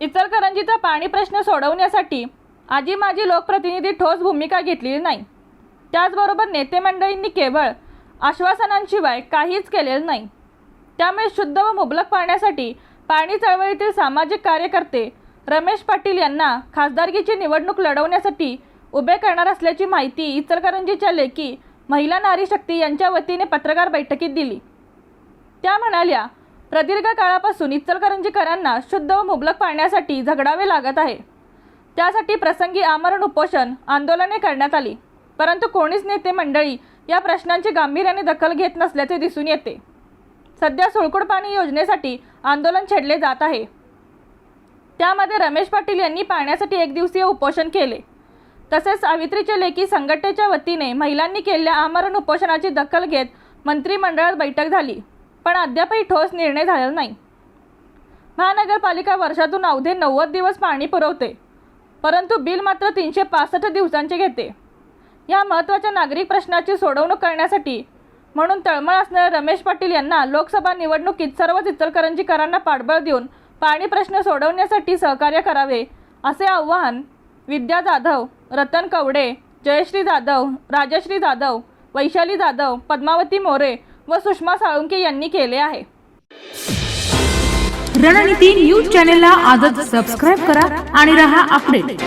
इचलकरंजीचा पाणी प्रश्न सोडवण्यासाठी आजी माजी लोकप्रतिनिधी ठोस भूमिका घेतलेली नाही. त्याचबरोबर नेते मंडळींनी केवळ आश्वासनांशिवाय काहीच केलेलं नाही. त्यामुळे शुद्ध व मुबलक पाण्यासाठी पाणी चळवळीतील सामाजिक कार्यकर्ते रमेश पाटील यांना खासदारकीची निवडणूक लढवण्यासाठी उभे करणार असल्याची माहिती इचलकरंजीच्या लेखी महिला नारी शक्ती यांच्या वतीने पत्रकार बैठकीत दिली. त्या म्हणाल्या प्रदीर्घ काळापासून इचलकरंजीकरांना शुद्ध व मुबलक पाण्यासाठी झगडावे लागत आहे. त्यासाठी प्रसंगी आमरण उपोषण आंदोलने करण्यात आली. परंतु कोणीच नेते मंडळी या प्रश्नांची गांभीर्याने दखल घेत नसल्याचे दिसून येते. सध्या सुळकुड पाणी योजनेसाठी आंदोलन छेडले जात आहे. त्यामध्ये रमेश पाटील यांनी पाण्यासाठी एक दिवसीय उपोषण केले. तसेच सावित्रीच्या लेखी संघटनेच्या वतीने महिलांनी केलेल्या आमरण उपोषणाची दखल घेत मंत्रिमंडळात बैठक झाली. पण अद्यापही ठोस निर्णय झालेला नाही. महानगरपालिका वर्षातून अवधे नव्वद दिवस पाणी पुरवते परंतु बिल मात्र तीनशे पासष्ट दिवसांचे घेते. या महत्त्वाच्या नागरिक प्रश्नाची सोडवणूक करण्यासाठी म्हणून तळमळ असणाऱ्या रमेश पाटील यांना लोकसभा निवडणुकीत सर्वच इचलकरंजीकरांना पाठबळ देऊन पाणी प्रश्न सोडवण्यासाठी सहकार्य करावे असे आव्हान विद्या जाधव रतन कवडे जयश्री जाधव राजश्री जाधव वैशाली जाधव पद्मावती मोरे व सुषमा साळुंके यांनी केले आहे. रणनीती न्यूज चॅनेलला आजच सबस्क्राईब करा आणि रहा अपडेट.